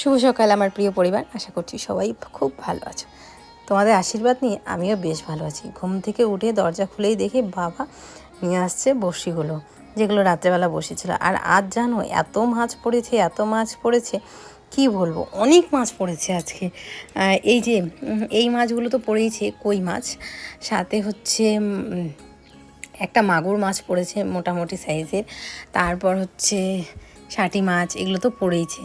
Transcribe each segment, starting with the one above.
শুভ সকাল আমার প্রিয় পরিবার। আশা করছি সবাই খুব ভালো আছো। তোমাদের আশীর্বাদ নিয়ে আমিও বেশ ভালো আছি। ঘুম থেকে উঠে দরজা খুলেই দেখে বাবা নিয়ে আসছে বড়শিগুলো, যেগুলো রাত্রেবেলা বসেছিল। আর আজ জানো এত মাছ পড়েছে, এত মাছ পড়েছে, কি বলব? অনেক মাছ পড়েছে আজকে। এই যে এই মাছগুলো তো পড়েইছে কই মাছ? সাথে হচ্ছে একটা মাগুর মাছ পড়েছে মোটামুটি সাইজের তারপর হচ্ছে ষাটি মাছ এগুলো তো পড়েইছে।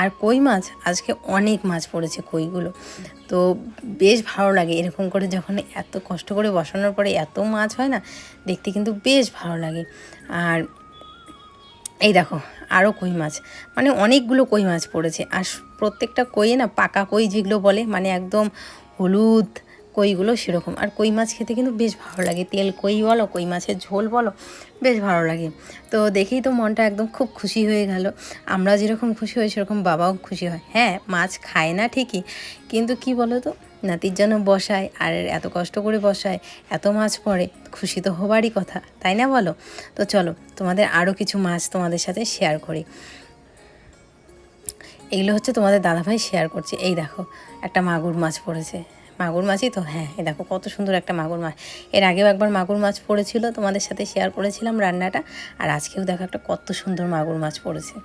আর কই মাছ? আজকে অনেক মাছ পড়েছে কইগুলো। তো বেশ ভালো লাগে এরকম করে যখন এত কষ্ট করে বসানোর পরে এত মাছ হয় না, দেখতে কিন্তু বেশ ভালো লাগে। আর এই দেখো আরও কই মাছ। মানে অনেকগুলো কই মাছ পড়েছে। আর প্রত্যেকটা কইয়ে না পাকা কই যেগুলো বলে মানে একদম হলুদ কইগুলো সেরকম। আর কই মাছ খেতে কিন্তু বেশ ভালো লাগে। তেল কই বলো, কই মাছের ঝোল বলো, বেশ ভালো লাগে। তো দেখেই তো মনটা একদম খুব খুশি হয়ে গেল। আমরা যেরকম খুশি হই, সেরকম বাবাও খুশি হয়। হ্যাঁ মাছ খায় না ঠিকই, কিন্তু কি বলো তো নাতির জন্য বসায়, আর এত কষ্ট করে বসায়, এত মাছ পড়ে, খুশি তো হবারই কথা, তাই না বলো? তো চলো, তোমাদের আরও কিছু মাছ তোমাদের সাথে শেয়ার করি। এগুলো হচ্ছে তোমাদের দাদাভাই শেয়ার করছে। এই দেখো, একটা মাগুর মাছ পড়েছে। মাগুর মাছই তো হ্যাঁ এ দেখো কত সুন্দর একটা মাগুর মাছ। এর আগেও একবার মাগুর মাছ পড়েছিল, তোমাদের সাথে শেয়ার করেছিলাম রান্নাটা, আর আজকেও দেখো একটা কত সুন্দর মাগুর মাছ পড়েছে।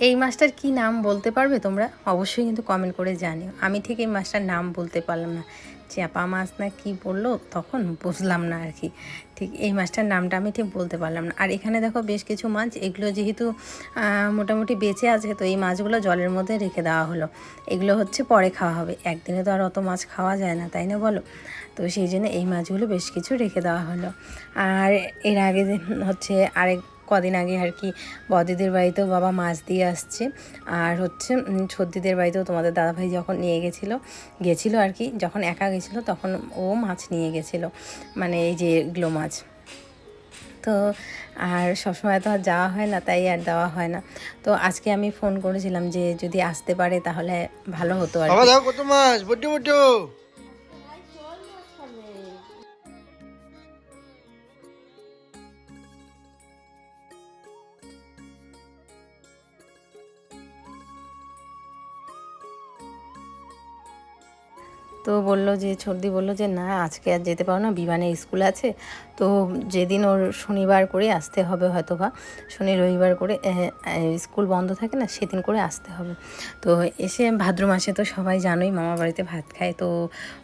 এই মাছটার কি নাম বলতে পারবে তোমরা? অবশ্যই কিন্তু কমেন্ট করে জানিও। আমি ঠিক এই মাছটার নাম বলতে পারলাম না। চাপা মাছ না কি বলল তখন বুঝলাম না আর কি। ঠিক এই মাছটার নামটা আমি ঠিক বলতে পারলাম না। আর এখানে দেখো বেশ কিছু মাছ। এগুলো যেহেতু মোটামুটি বেঁচে আছে, তো এই মাছগুলো জলের মধ্যে রেখে দেওয়া হলো। এগুলো হচ্ছে পরে খাওয়া হবে। একদিনে তো আর অত মাছ খাওয়া যায় না, তাই না বলো? তো সেই জন্য এই মাছগুলো বেশ কিছু রেখে দেওয়া হলো। আর এর আগে হচ্ছে আরেক কদিন আগে আর কি বদিদের বাড়িতেও বাবা মাছ দিয়ে আসছে। আর হচ্ছে সর্দিদের বাড়িতেও তোমাদের দাদাভাই যখন নিয়ে গেছিল গেছিল আর কি যখন একা গেছিল তখন ও মাছ নিয়ে গেছিল মানে এই যে এগুলো মাছ। তো আর সবসময় তো আর যাওয়া হয় না তাই আর দেওয়া হয় না। তো আজকে আমি ফোন করেছিলাম যে যদি আসতে পারে তাহলে ভালো হতো আর তো বলল যে সর্দি বলল যে, না, আজকে আর যেতে পারো না, বিমানে স্কুল আছে। তো যেদিন ওর শনিবার করে আসতে হবে হয়তো বা শনি, রবিবার করে স্কুল বন্ধ থাকে না, সেদিন করে আসতে হবে। তো এসে ভাদ্র মাসে তো সবাই জানোই, মামা বাড়িতে ভাত খায়, তো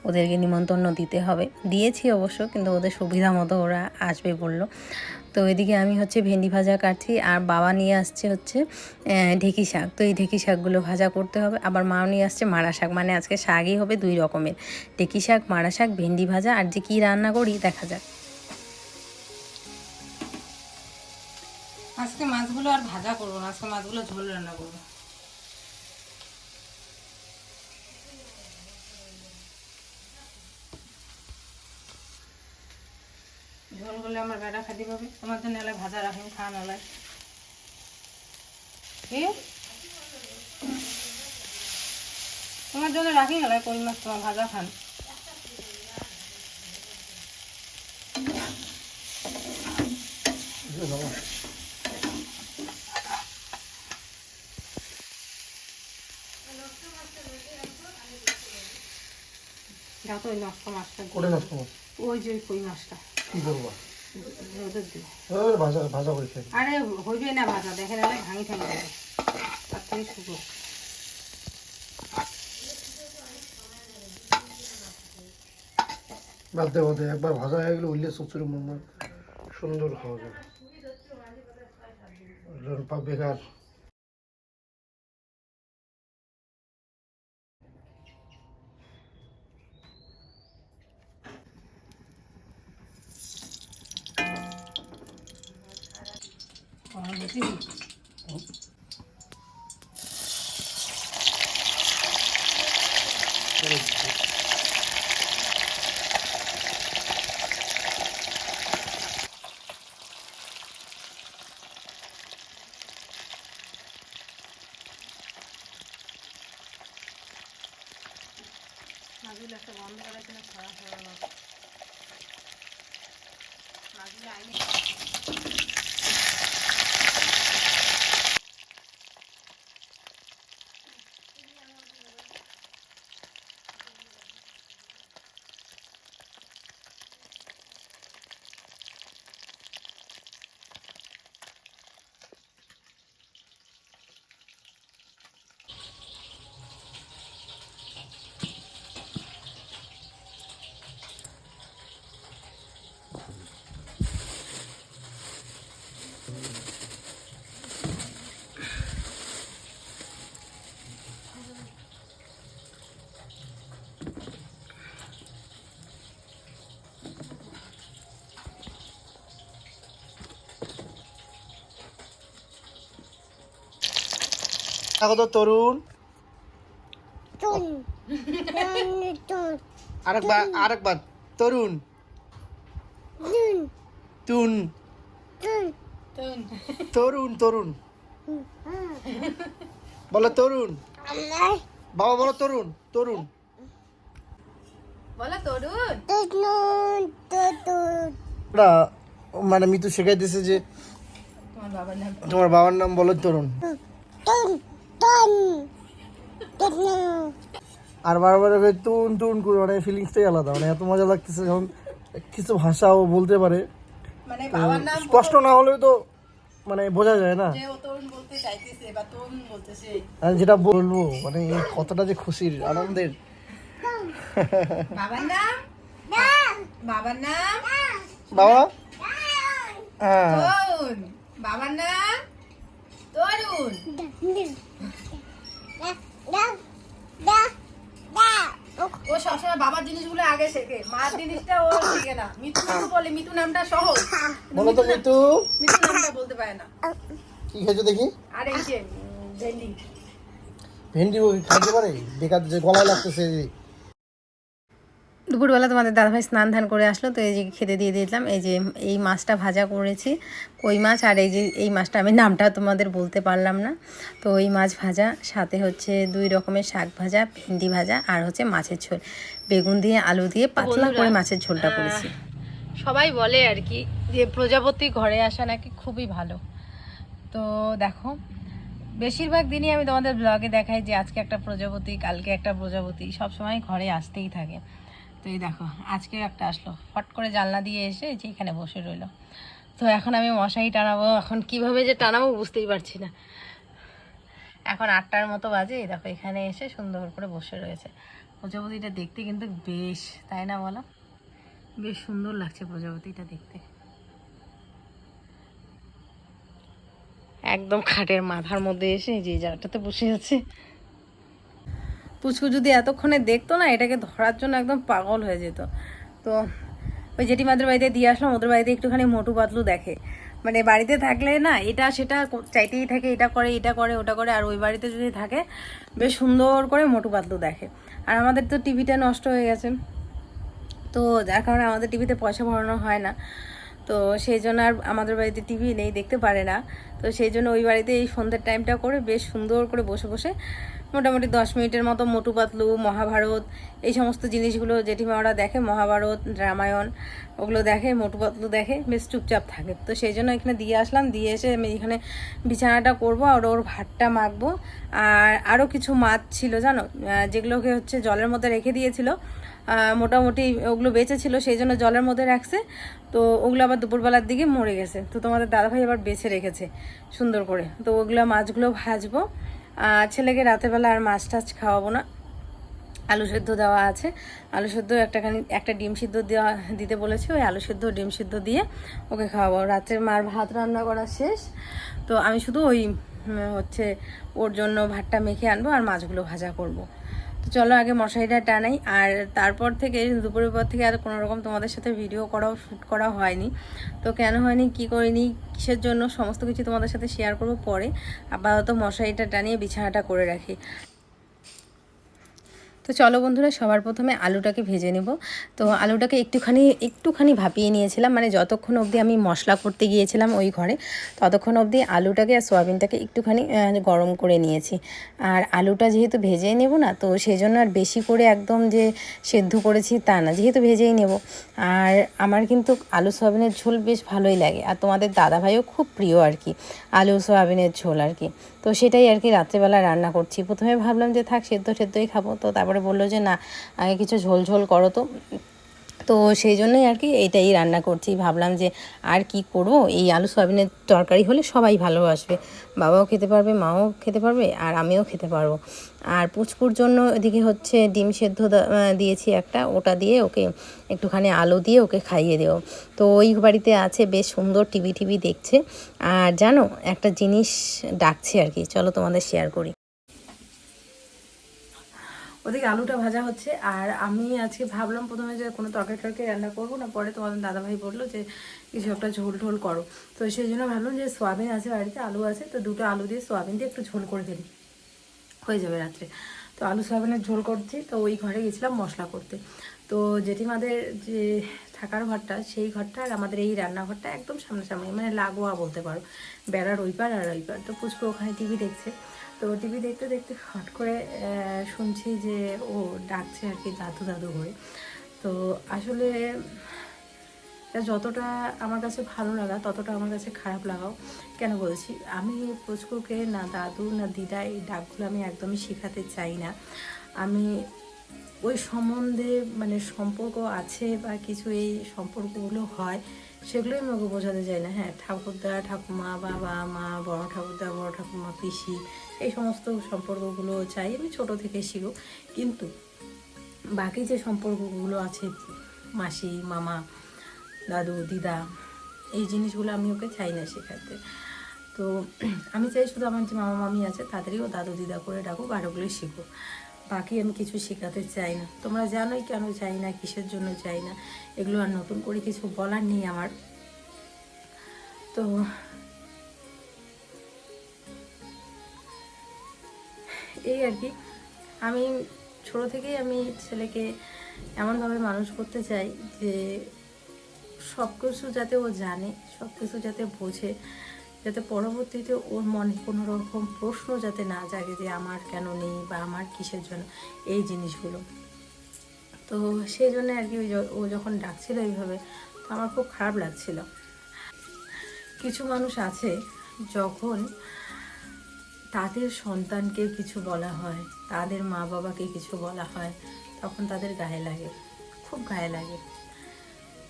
ওদেরকে নিমন্ত্রণ দিতে হবে। দিয়েছি অবশ্য, কিন্তু ওদের সুবিধা মতো ওরা আসবে বলল। তো এদিকে আমি হচ্ছে ভেন্ডি ভাজা কাটছি আর বাবা নিয়ে আসছে হচ্ছে ঢেকি শাক। তো এই ঢেঁকি শাকগুলো ভাজা করতে হবে। আবার মাও নিয়ে আসছে মারা শাক। মানে আজকে শাকই হবে দুই রকমের। ঢেঁকি শাক, মারা শাক, ভেন্ডি ভাজা আর যে কী রান্না করি দেখা যাক। আজকে মাছগুলো আর ভাজা করব না। আজকে মাছগুলো ঝোল রান্না করব। করলে আমার বেড়া খাতে পাবে তোমার জন্য এলাকা ভাজা খাওয়া নলায় কি? তোমার জন্য রাখি গেল কই মাছ তোমার ভাজা খান। ওই নষ্ট মাছটা। দিয়ে করে ওই যে কই মাছটা। কি ওই ভাজা ভাজা করে খেয়ে আরে হইবে না ভাজা দেখে ভাঙি থাকি তার থেকে শুকো। বাদতে বাদে একবার ভাজা হয়ে গেলে উল্লে চুচুরি মোমো সুন্দর খাওয়া যাবে। বেকার আমার দেখো তো তরুণ. আরেকবার আরেকবার। তরুণ। তুন। তরুণ। তরুণ বলো তরুণ। বাবা বলো তরুণ তরুণ। বলো তরুণ। মানে মিতু শেখাই দিয়েছে যে তোমার বাবার নাম তোমার বাবার নাম বলো তরুণ. আর বারবার ওকে তুন তুন করে মানে ফিলিংসটাই আলাদা। মানে এত মজা লাগতেছে যখন কিছু ভাষা ও বলতে পারে। মানে বাবার স্পষ্ট না হলেও তো মানে বোঝা যায় না। যে ও তরুণ বলতে চাইতেছে বা তরুণ বলতেছে। আমি যেটা বলব মানে কতটা যে খুশির আনন্দের। বাবার নাম? বাবার নাম? বাবা? হ্যাঁ। বাবার নাম? তরুণ. ও সবসময় বাবার জিনিসগুলো আগে শেখে। মার জিনিসটা ও শেখে না। মিতু মিতু বলে মিতু নামটা সহজ। বলো তো মিতু মিতু। নামটা বলতে পারে না। কি খেয়েছো দেখি? আর এই যে ভেন্ডি। ভেন্ডি খাইতে পারে? বেকার যে গলায় লাগতেছে দুপুরবেলা তোমাদের দাদাভাই স্নান ধান করে আসলো তো এই যে খেতে দিয়ে দিলাম এই যে এই মাছটা ভাজা করেছি কই মাছ আর এই যে এই মাছটা আমি নামটা তোমাদের বলতে পারলাম না। তো এই মাছ ভাজা সাথে হচ্ছে দুই রকমের শাক ভাজা ভেন্ডি ভাজা আর হচ্ছে মাছের ঝোল। বেগুন দিয়ে আলু দিয়ে পাতলা করে মাছের ঝোলটা করেছি। সবাই বলে আর কি যে প্রজাপতি ঘরে আসা নাকি খুবই ভালো। তো দেখো বেশিরভাগ দিনই আমি তোমাদের ব্লগে দেখাই যে আজকে একটা প্রজাপতি কালকে একটা প্রজাপতি সব সময় ঘরে আসতেই থাকে। তো এই দেখো, আজকে একটা আসলো। হট করে জানলা দিয়ে এসে যে এখানে বসে রইল। তো এখন আমি মশারি টানাবো, এখন কীভাবে যে টানাবো বুঝতেই পারছি না। এখন আটটার মতো বাজে দেখো এখানে এসে সুন্দর করে বসে রয়েছে। প্রজাপতিটা দেখতে কিন্তু বেশ, তাই না বলো? বেশ সুন্দর লাগছে প্রজাপতিটা দেখতে। একদম খাটের মাথার মধ্যে এসে যে জায়গাটাতে বসে আছে। পুচকু যদি এতক্ষণে দেখতো না, এটাকে ধরার জন্য একদম পাগল হয়ে যেত। তো ওই জেঠিমাদের বাড়িতে দিয়ে আসলাম, ওদের বাড়িতে একটুখানি মোটু পাতলু দেখে। মানে বাড়িতে থাকলে না, এটা সেটা চাইতেই থাকে, এটা করে এটা করে, ওটা করে, আর ওই বাড়িতে যদি থাকে, বেশ সুন্দর করে মোটু পাতলু দেখে। আর আমাদের তো টিভিটা নষ্ট হয়ে গেছে। তো যার কারণে আমাদের টিভিতে পয়সা ভরানো হয় না। তো সেই জন্য আর আমাদের বাড়িতে টিভি নেই, দেখতে পারে না। তো সেই জন্য ওই বাড়িতে এই সন্ধ্যের টাইমটা করে বেশ সুন্দর করে বসে বসে মোটামুটি দশ মিনিটের মতো মোটু পাতলু, মহাভারত, এই সমস্ত জিনিসগুলো জেঠিমারা দেখে, মহাভারত, রামায়ণ, ওগুলো দেখে, মোটু পাতলু দেখে বেশ চুপচাপ থাকে। তো সেই জন্য এখানে দিয়ে আসলাম, দিয়ে এসে আমি এখানে বিছানাটা করব আর ওর ভাতটা মাখবো। আর আরও কিছু মাছ ছিল, জানো? যেগুলোকে হচ্ছে জলের মধ্যে রেখে দিয়েছিল। মোটামুটি ওগুলো বেঁচে ছিল, সেই জন্য জলের মধ্যে রাখছে। তো ওগুলো আবার দুপুরবেলার দিকে মরে গেছে। তো তোমাদের দাদাভাই আবার বেছে রেখেছে সুন্দর করে। তো ওগুলো মাছগুলো ভাজবো। ছেলেকে রাতেরবেলা আর মাছ টাছ খাওয়াবো না। আলু সেদ্ধ দেওয়া আছে। আলু সেদ্ধ একটাখানি, একটা ডিম সিদ্ধ দেওয়া, দিতে বলেছে ওই আলু সেদ্ধ, ডিম সিদ্ধ দিয়ে ওকে খাওয়াবো। রাতের মার ভাত রান্না করা শেষ। তো আমি শুধু ওই হচ্ছে ওর জন্য ভাতটা মেখে আনব আর মাছগুলো ভাজা করব। চলো আগে মশারিটা টানাই, আর তারপর থেকে, দুপুরের পর থেকে আর কোনো রকম তোমাদের সাথে ভিডিও করাও শ্যুট করা হয়নি। তো কেন হয়নি, কি করিনি, কিসের জন্য, সমস্ত কিছু তোমাদের সাথে শেয়ার করব পরে। আপাতত মশারিটা টানিয়ে বিছানাটা করে রাখি। তো চলো বন্ধুরা, সবার প্রথমে আলুটাকে ভেজে নেব। তো আলুটাকে একটুখানি একটুখানি ভাপিয়ে নিয়েছিলাম মানে যতক্ষণ অবধি আমি মশলা করতে গিয়েছিলাম ওই ঘরে, ততক্ষণ অবধি আলুটাকে আর সোয়াবিনটাকে একটুখানি গরম করে নিয়েছি। আর আলুটা যেহেতু ভেজেই নেব না, তো সেই জন্য আর বেশি করে একদম যে সেদ্ধ করেছি তা না, যেহেতু ভেজেই নেব। আর আমার কিন্তু আলু সোয়াবিনের ঝোল বেশ ভালোই লাগে। আর তোমাদের দাদাভাইও খুব প্রিয় আর কি, আলু সোয়াবিনের ঝোল আর কি। তো সেটাই আর কি রাত্রেবেলা রান্না করছি। প্রথমে ভাবলাম যে থাক, সেদ্ধ সেদ্ধই খাব। তো তারপরে বলল যে, না, আগে কিছু ঝোল ঝোল করো তো। তো সেই জন্যই আর কি এইটাই রান্না করছি। ভাবলাম যে আর কি করব? এই আলু সয়াবিনের তরকারি হলে সবাই ভালোবাসবে। বাবাও খেতে পারবে, মাও খেতে পারবে, আর আমিও খেতে পারব। আর পুচকুর জন্য এদিকে হচ্ছে ডিম সেদ্ধ দিয়েছি একটা। ওটা দিয়ে ওকে একটুখানি আলু দিয়ে ওকে খাইয়ে দেবো। তো ওই বাড়িতে আছে, বেশ সুন্দর টিভি টিভি দেখছে। আর জানো, একটা জিনিস ডাকছে আর কি। চলো তোমাদের শেয়ার করি। ওদিকে আলুটা ভাজা হচ্ছে, আর আমি আজকে ভাবলাম প্রথমে যে কোনো তরকারি টরকারি রান্না করব না, পরে তোমাদের দাদাভাই বলল যে কিছু একটা ঝোল ঢোল করো। তো সেই জন্য ভাবলাম যে সোয়াবিন আছে বাড়িতে, আলু আছে, তো দুটো আলু দিয়ে সোয়াবিন দিয়ে একটু ঝোল করে দিলি হয়ে যাবে রাত্রে। তো আলু সোয়াবিনের ঝোল করছি, তো ওই ঘরে গেছিলাম মশলা করতে। তো জেঠিমাদের যে থাকার ঘরটা, সেই ঘরটা আর আমাদের এই রান্নাঘরটা একদম সামনাসামনি মানে লাগোয়া বলতে পারো। বেড়ার ওই পার আর ওই পার তো পুচকু ওখানে টিভি দেখছে। তো টিভি দেখতে দেখতে হট করে শুনছি যে ও ডাকছে আর কি দাদু দাদু করে। তো আসলে যতটা আমার কাছে ভালো লাগা, ততটা আমার কাছে খারাপ লাগাও। কেন বলছি? আমি পুচকুকে না দাদু, না দিদা এই ডাকগুলো আমি একদমই শেখাতে চাই না। আমি ওই সম্বন্ধে মানে সম্পর্ক আছে বা কিছু এই সম্পর্কগুলো হয়, সেগুলোই আমি ওকে বোঝাতে চাই না। হ্যাঁ ঠাকুরদা ঠাকুমা বাবা, মা, বড় ঠাকুরদা, বড় ঠাকুমা পিসি এই সমস্ত সম্পর্কগুলো চাই, আমি ছোট থেকে শিখো কিন্তু বাকি যে সম্পর্কগুলো আছে, মাসি, মামা, দাদু, দিদা, এই জিনিসগুলো আমি ওকে চাই না শেখাতে। তো আমি চাই শুধু আমার যে মামা, মামি আছে তাদেরই ও দাদু, দিদা করে ডাকুক আর ওগুলোই শিখুক। বাকি আমি কিছু শেখাতে চাই না। তোমরা জানোই কেন চাই না, কিসের জন্য চাই না, এগুলো আর নতুন করে কিছু বলার নেই আমার। তো এই আর কি। আমি ছোট থেকেই আমি ছেলেকে এমনভাবে মানুষ করতে চাই যে সব কিছু যাতে ও জানে সব কিছু যাতে বোঝে, যাতে পরবর্তীতে ওর মনে কোনো রকম প্রশ্ন যাতে না জাগে যে আমার কেন নেই বা আমার কিসের জন্য, এই জিনিসগুলো। তো সেই জন্য আর কি ও যখন ডাকছিল এইভাবে, তো আমার খুব খারাপ লাগছিল। কিছু মানুষ আছে যখন তাদের সন্তানকে কিছু বলা হয়, তাদের মা বাবাকে কিছু বলা হয়, তখন তাদের গায়ে লাগে, খুব গায়ে লাগে।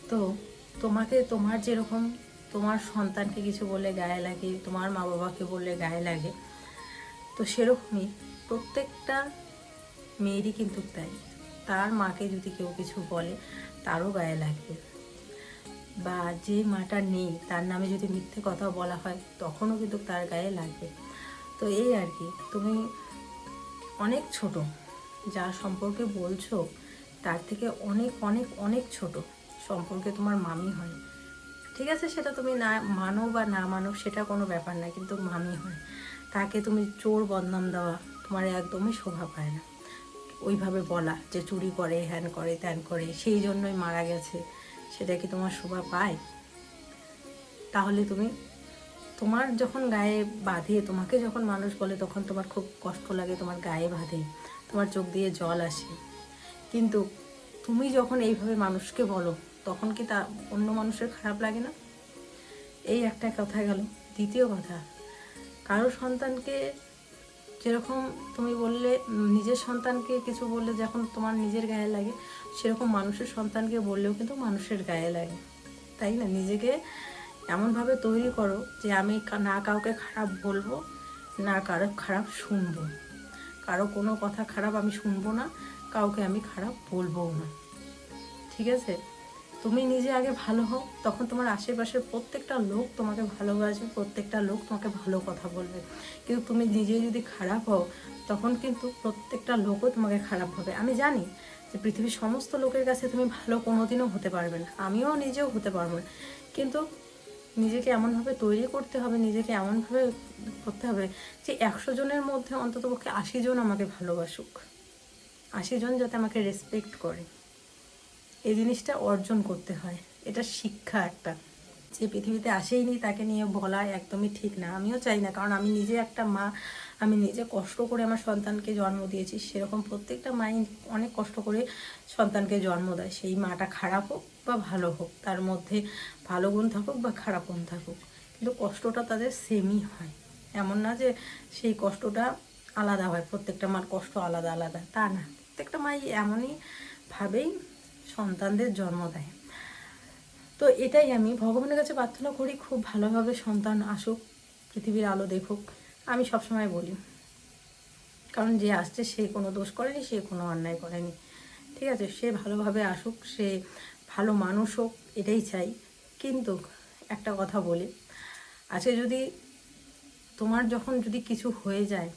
তো তোমাকে, তোমার যেরকম, তোমার সন্তানকে কিছু বললে গায়ে লাগে, তোমার মা বাবাকে বললে গায়ে লাগে, তো সেরকমই প্রত্যেকটা মেয়েরই কিন্তু তাই। তার মাকে যদি কেউ কিছু বলে, তারও গায়ে লাগবে। বা যে মাটা নেই, তার নামে যদি মিথ্যে কথা বলা হয়, তখনও কিন্তু তার গায়ে লাগবে। তো এই আর কি, তুমি অনেক ছোট, যা সম্পর্কে বলছো, তার থেকে অনেক অনেক অনেক ছোট সম্পর্কে তোমার মামি হয়। ঠিক আছে, সেটা তুমি না মানো বা না মানো, সেটা কোনো ব্যাপার না, কিন্তু মামি হয়। তাকে তুমি চোর বদনাম দেওয়া তোমার একদমই শোভা পায় না। ওইভাবে বলা যে চুরি করে, হ্যান করে, ত্যান করে, সেই জন্যই মারা গেছে, সেটা কি তোমার শোভা পায়? তাহলে তুমি তোমার যখন গায়ে বাঁধে, তোমাকে যখন মানুষ বলে, তখন তোমার খুব কষ্ট লাগে, তোমার গায়ে বাঁধে, তোমার চোখ দিয়ে জল আসে। কিন্তু তুমি যখন এইভাবে মানুষকে বলো, তখন কি তা অন্য মানুষের খারাপ লাগে না? এই একটা কথা গেল। দ্বিতীয় কথা, কারও সন্তানকে যেরকম তুমি বললে নিজের সন্তানকে কিছু বললে যখন তোমার নিজের গায়ে লাগে, সেরকম মানুষের সন্তানকে বললেও কিন্তু মানুষের গায়ে লাগে। তাই না? নিজেকে এমনভাবে তৈরি করো যে আমি না কাউকে খারাপ বলব, না কারও খারাপ শুনব। কারও কোনো কথা খারাপ আমি শুনব না, কাউকে আমি খারাপ বলবোও না। ঠিক আছে? তুমি নিজে আগে ভালো হও, তখন তোমার আশেপাশের প্রত্যেকটা লোক তোমাকে ভালোবাসবে, প্রত্যেকটা লোক তোমাকে ভালো কথা বলবে। কিন্তু তুমি নিজে যদি খারাপ হও, তখন কিন্তু প্রত্যেকটা লোকও তোমাকে খারাপ হবে আমি জানি যে পৃথিবীর সমস্ত লোকের কাছে তুমি ভালো কোনোদিনও হতে পারবে না। আমিও নিজেও হতে পারব না। কিন্তু নিজেকে এমনভাবে তৈরি করতে হবে, নিজেকে এমনভাবে করতে হবে যে একশো জনের মধ্যে অন্ততপক্ষে আশি জন আমাকে ভালোবাসুক। আশি জন যাতে আমাকে রেসপেক্ট করে। এই জিনিসটা অর্জন করতে হয়। এটা শিক্ষা একটা। যে পৃথিবীতে আসেইনি তাকে নিয়ে বলা একদমই ঠিক না। আমিও চাই না, কারণ আমি নিজে একটা মা আমি নিজে কষ্ট করে আমার সন্তানকে জন্ম দিয়েছি, সেরকম প্রত্যেকটা মাই অনেক কষ্ট করে সন্তানকে জন্ম দেয়। সেই মাটা খারাপ হোক বা ভালো হোক, তার মধ্যে ভালো গুণ থাকুক বা খারাপ গুণ থাকুক, কিন্তু কষ্টটা তাদের সেমই হয়। এমন না যে সেই কষ্টটা আলাদা হয়, প্রত্যেকটা মার কষ্ট আলাদা আলাদা, তা না। প্রত্যেকটা মাই এমনই ভাবেই সন্তানদের জন্ম দেয়। তো এটাই আমি, ভগবানের কাছে প্রার্থনা করি, খুব ভালোভাবে সন্তান আসুক, পৃথিবীর আলো দেখুক। আমি সবসময় বলি। কারণ যে আসছে সে কোনো দোষ করেনি, সে কোনো অন্যায় করেনি। ঠিক আছে? সে ভালোভাবে আসুক, সে ভালো মানুষ হোক, এটাই চাই। কিন্তু একটা কথা বলি, আজকে যদি তোমার যখন যদি কিছু হয়ে যায়,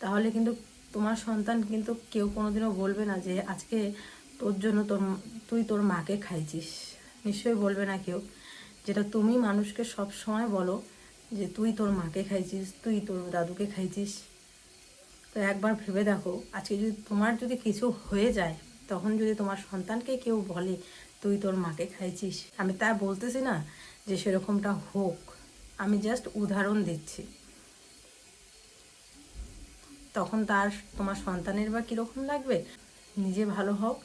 তাহলে কিন্তু তোমার সন্তান কিন্তু কেউ কোনোদিনও বলবে না যে, আজকে তোর জন্য তোর তুই তোর মাকে খাইছিস নিশ্চয়ই বলবে না কেউ। যেটা তুমি মানুষকে সব সময় বলো যে তুই তোর মাকে খাইছিস, তুই তোর দাদুকে খাইছিস। তো একবার ভেবে দেখো, আজকে যদি তোমার যদি কিছু হয়ে যায়, তখন যদি তোমার সন্তানকে কেউ বলে, তুই তোর মাকে খাইছিস। আমি তা বলতেছি না যে সেরকমটা হোক, আমি জাস্ট উদাহরণ দিচ্ছি। তখন তার তোমার সন্তানের বা কীরকম লাগবে? নিজে ভালো হোক,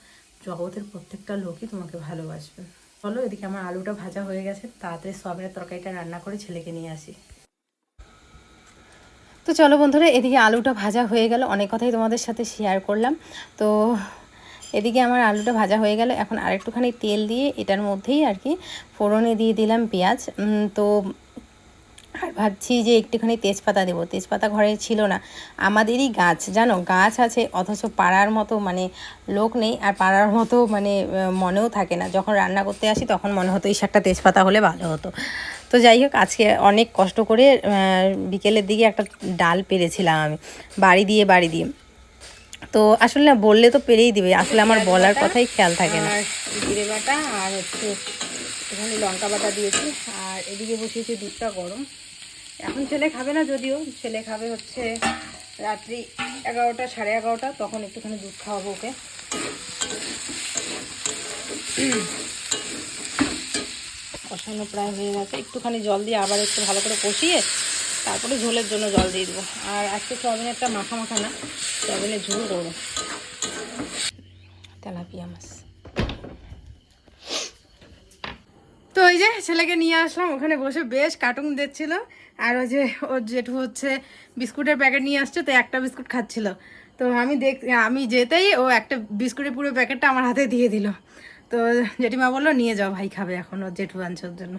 জগতের প্রত্যেকটা লোকই তোমাকে ভালোবাসবে। চলো, এদিকে আমার আলুটা ভাজা হয়ে গেছে। তাড়াতাড়ি সবের তরকারিটা রান্না করে ছেলেকে নিয়ে আসি। তো চলো বন্ধুরা, এদিকে আলুটা ভাজা হয়ে গেল। অনেক কথাই তোমাদের সাথে শেয়ার করলাম। তো এদিকে আমার আলুটা ভাজা হয়ে গেল। এখন আরেকটুখানি তেল দিয়ে এটার মধ্যেই আর কি ফোড়নে দিয়ে দিলাম পেঁয়াজ। তো আর ভাবছি যে একটুখানি তেজপাতা দেবো। তেজপাতা ঘরে ছিল না। আমাদেরই গাছ, জানো? গাছ আছে, অথচ পাড়ার মতো মানে লোক নেই আর পাড়ার মতো মানে মনেও থাকে না। যখন রান্না করতে আসি, তখন মনে হতো এই একটা তেজপাতা হলে ভালো হতো। তো যাই হোক, আজকে অনেক কষ্ট করে বিকেলের দিকে একটা ডাল পেরেছিলাম আমি। বাড়ি দিয়ে বাড়ি দিয়ে। তো আসলে না, বললে তো পেরেই দিবে। আসলে আমার বলার কথাই খেয়াল থাকে না। জিরে বাটা আর হচ্ছে এখানে লঙ্কা বাটা দিয়েছি। আর এদিকে বসিয়েছি দুধটা গরম। এখন ছেলে খাবে না যদিও, ছেলে খাবে হচ্ছে রাত্রি এগারোটা, সাড়ে এগারোটা, তখন একটুখানি দুধ খাওয়াবো ওকে। কষানো প্রায় হয়ে গেছে। একটুখানি জল দিয়ে আবার একটু ভালো করে কষিয়ে তারপরে ঝোলের জন্য জল দিয়ে দেবো। আর আজকে সয়াবিনেরটা মাখা মাখা না, সয়াবিনের ঝোল করব। তেলাপিয়া মাছ। তো ওই যে ছেলেকে নিয়ে আসলাম, ওখানে বসে বেশ কার্টুন দেখছিল। আর ওই যে, ওর জেঠু হচ্ছে বিস্কুটের প্যাকেট নিয়ে আসছে, তো একটা বিস্কুট খাচ্ছিল। তো আমি দেখ, আমি যেতেই ও একটা বিস্কুটের পুরো প্যাকেটটা আমার হাতে দিয়ে দিল। তো জেঠিমা বলল, নিয়ে যাও, ভাই খাবে এখন ওর জেঠু আনছে ওর জন্য।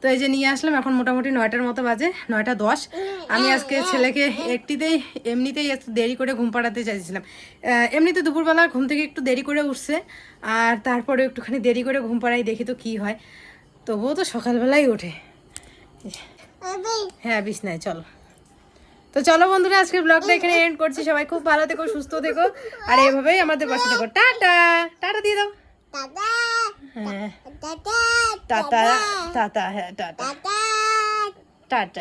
তো এই যে নিয়ে আসলাম, এখন মোটামুটি নয়টার মতো বাজে, নয়টা দশ। আমি আজকে ছেলেকে একটিতেই, এমনিতেই একটু দেরি করে ঘুম পাড়াতে চাইছিলাম। এমনিতে দুপুরবেলা ঘুম থেকে একটু দেরি করে উঠছে, আর তারপরে একটুখানি দেরি করে ঘুম পাড়াই দেখি তো কি হয়। তবুও তো সকালবেলাই ওঠে. হ্যাঁ বিছনায় চলো। তো চলো বন্ধুরা আজকে ব্লগটা এখানে এন্ড করছি। সবাই খুব ভালো থেকো সুস্থ থেকো। আর এভাবেই আমাদের পাশে থেকো। টাটা! টাটা দিয়ে দাও. হ্যাঁ। টাটা। টাটা হ্যাঁ টাটা। টাটা.